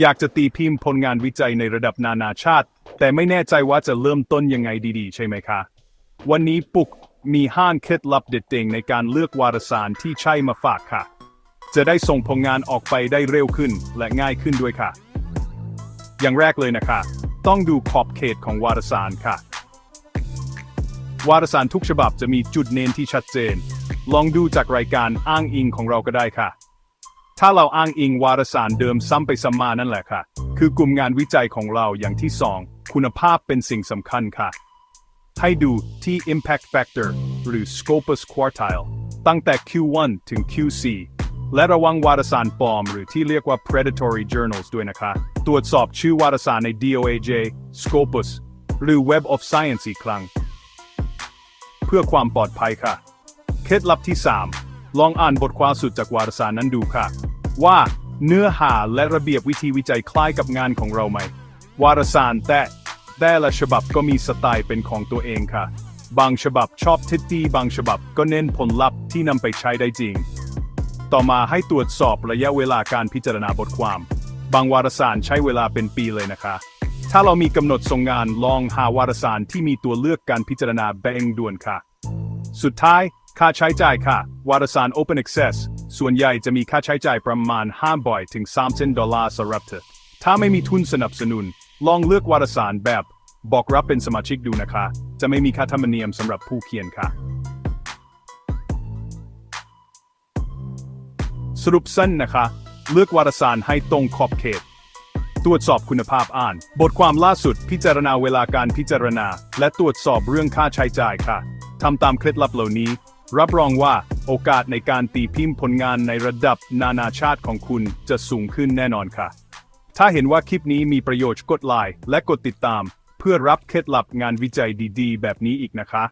อยากจะตีพิมพ์ผลงานวิจัยในระดับนานาชาติ แต่ไม่แน่ใจว่าจะเริ่มต้นยังไงดีๆ ใช่ไหมคะ วันนี้ปุกมีห้านเคล็ดลับเด็ดเด่งในการเลือกวารสารที่ใช่มาฝากค่ะ จะได้ส่งผลงานออกไปได้เร็วขึ้นและง่ายขึ้นด้วยค่ะ อย่างแรกเลยนะคะ ต้องดูขอบเขตของวารสารค่ะ วารสารทุกฉบับจะมีจุดเน้นที่ชัดเจน ลองดูจากรายการอ้างอิงของเราก็ได้ค่ะ ถ้าเราอ้างอิงวารสารเดิมซ้ำไปซ้ำมานั่นแหละค่ะ คือกลุ่มงานวิจัยของเราอย่างที่สองคุณภาพเป็นสิ่งสำคัญค่ะ ให้ดูที่ Impact Factor หรือ Scopus Quartile ตั้งแต่ Q1 ถึง Q4 และระวังวารสารปลอม หรือที่เรียกว่า predatory journals ด้วยนะคะ ตรวจสอบชื่อวารสารใน DOAJ Scopus หรือ Web of Science อีกครั้ง เพื่อความปลอดภัยค่ะ เคล็ดลับที่ 3 ลองอ่านบทความสุดจากวารสารนั้นดูค่ะ ว่าเนื้อหาและระเบียบวิธีวิจัยคล้ายกับงานของเราไหม วารสารแต่แต่ละฉบับก็มีสไตล์เป็นของตัวเองค่ะ บางฉบับชอบทิฏฐีบางฉบับก็เน้นผลลัพธ์ที่นำไปใช้ได้จริง ต่อมาให้ตรวจสอบระยะเวลาการพิจารณาบทความ บางวารสารใช้เวลาเป็นปีเลยนะคะ ถ้าเรามีกำหนดส่งงานลองหาวารสารที่มีตัวเลือกการพิจารณาแบ่งด่วนค่ะ สุดท้าย ค่าใช้จ่ายค่ะ วารสาร Open Access ส่วนใหญ่จะมีค่าใช้จ่ายประมาณ5บ่อยถึง3,000ดอลลาร์สำหรับเธอถ้าไม่มีทุนสนับสนุน ลองเลือกวารสารแบบ บอกรับเป็นสมาชิกดูนะคะ จะไม่มีค่าธรรมเนียมสำหรับผู้เขียนค่ะ สรุปสั้นนะคะ เลือกวารสารให้ตรงขอบเขต ตรวจสอบคุณภาพอ่าน บทความล่าสุดพิจารณาเวลาการพิจารณา และตรวจสอบเรื่องค่าใช้จ่ายค่ะทำตามเคล็ดลับเหล่านี้ รับรองว่าโอกาสในการตีพิมพ์ผลงานในระดับนานาชาติของคุณจะสูงขึ้นแน่นอนค่ะ ถ้าเห็นว่าคลิปนี้มีประโยชน์กดไลค์และกดติดตาม เพื่อรับเคล็ดลับงานวิจัยดี ๆ แบบนี้อีกนะคะ